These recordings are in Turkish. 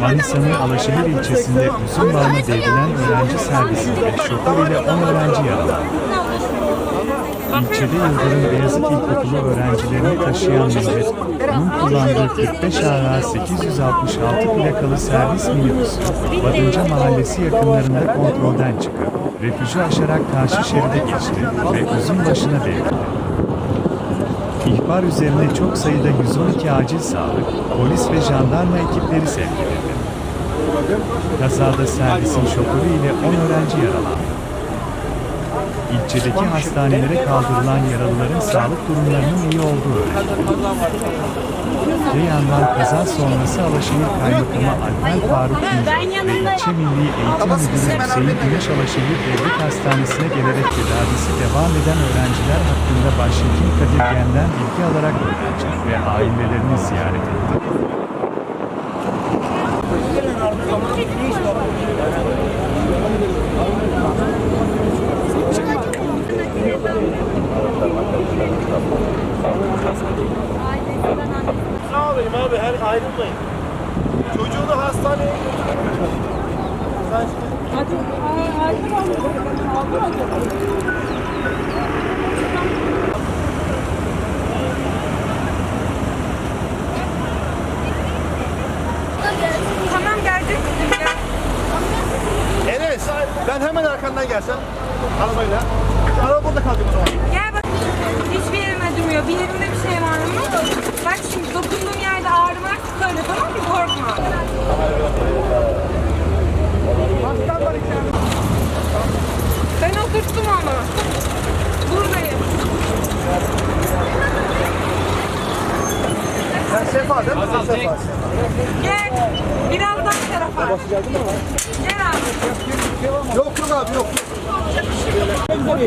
Manisa'nın Alaşehir ilçesinde uzun bağına devrilen öğrenci servisinde şoför ile 10 öğrenci yaralandı. İlçede Yıldırım Beyazıt İlkokulu öğrencilerini taşıyan millet, onun kullandığı 45 AA 866 plakalı servis minibüsü, Badınca Mahallesi yakınlarında kontrolden çıkıp, refüjü aşarak karşı şeride geçti ve uzun başına devrildi. İhbar üzerine çok sayıda 112 acil sağlık, polis ve jandarma ekipleri sevk edildi. Kazada servisin şoförü ile 10 öğrenci yaralandı. İlçedeki hastanelere kaldırılan yaralıların sağlık durumlarının iyi olduğu. Öte yandan kaza sonrası Alaşehir Kaymakamı Alper Faruk Güncel ve İlçe Milli Eğitim Müdürü Hüseyin Güneş Alaşehir Devlet Hastanesi'ne gelerek tedavisi devam eden öğrenciler hakkında Başhekim Kadir Gen'den bilgi alarak öğrenci ve ailelerini ziyaret etti. Ne yapayım abi her ayrılmayın. Çocuğunu hastaneye götürün. Sen şimdi Tamam geldik. Gel. Enes ben hemen arkandan gelsem arabayla. Araba burada kalacak o zaman. Gel bak. Hiçbir yerime durmuyor. Bir yerimde bir şey var mı? Bak şimdi dokunduğum yerde ağrı var. Söyle tamam mı? Korkma. Ben oturttum onu. Buradayım. Sen Sefa değil mi? Sen Sefa. Gel. Biraz daha tarafa. Gel abi. Yok yok abi yok. Burada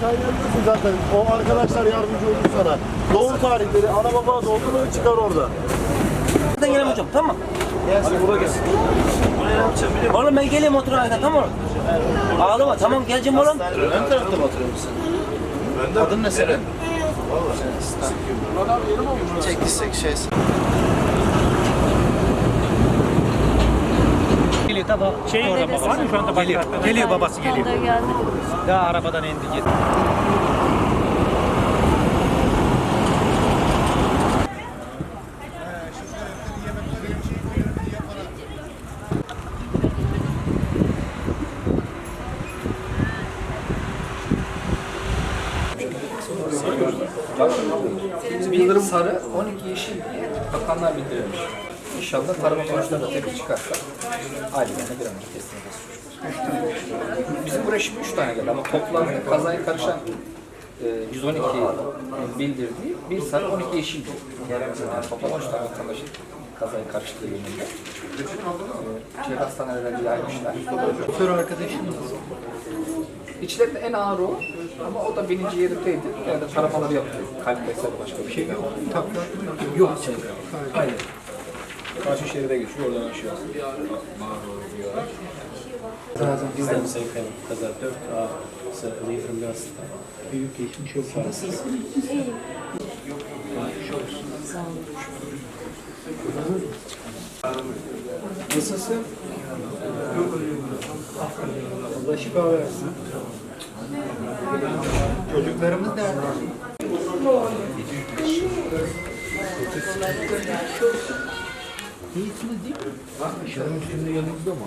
Sen yanındasın zaten. O arkadaşlar yardımcı olur sana. Doğum tarihleri, ana baba doğumunu çıkar orada. Buradan gelelim hocam tamam. Gelsin buraya gelsin. Oğlum ben geleyim otur arkada tamam mı? Ağlama tamam geleceğim oğlum. Ön tarafta mı oturuyorsun sen? Adın ne senin? Çektiysek şey. Geliyor tabi. Şey orada baba var mı şu anda geliyor. Geliyor babası geliyor. Daha arabadan indi gitti. Yıldırım sarı, 12 yeşil diye bakanlar bildirilmiş. İnşallah tarama sonuçları da temiz çıkarsa ailelerine bir an önce. Bizim buraya şimdi 3 tane geldi ama toplam kazaya karışan e, 112 bildirdiği bir sarı 12 yeşil yani toplam 13 tane vatandaşın kazaya karıştığı yönünde. E, Şehir hastanelerine yaymışlar. Şoför arkadaşımız. İçlerinde en ağır o ama o da bininci yerindeydi. Yani de taramaları yaptı. Kalp vesaire başka bir şey yok. Takla yok. Şey, Hayır. Karşı şeride geçiyor, oradan aşağı. Bizden sayı kaza 4A sarılı yatırımcı hasta. Büyük geçmiş olsun. Nasılsınız? Nasılsın? Allah şifa versin. Çocuklarımız nerede? İyisiniz değil mi? Şarın üstünde yanınızda mı?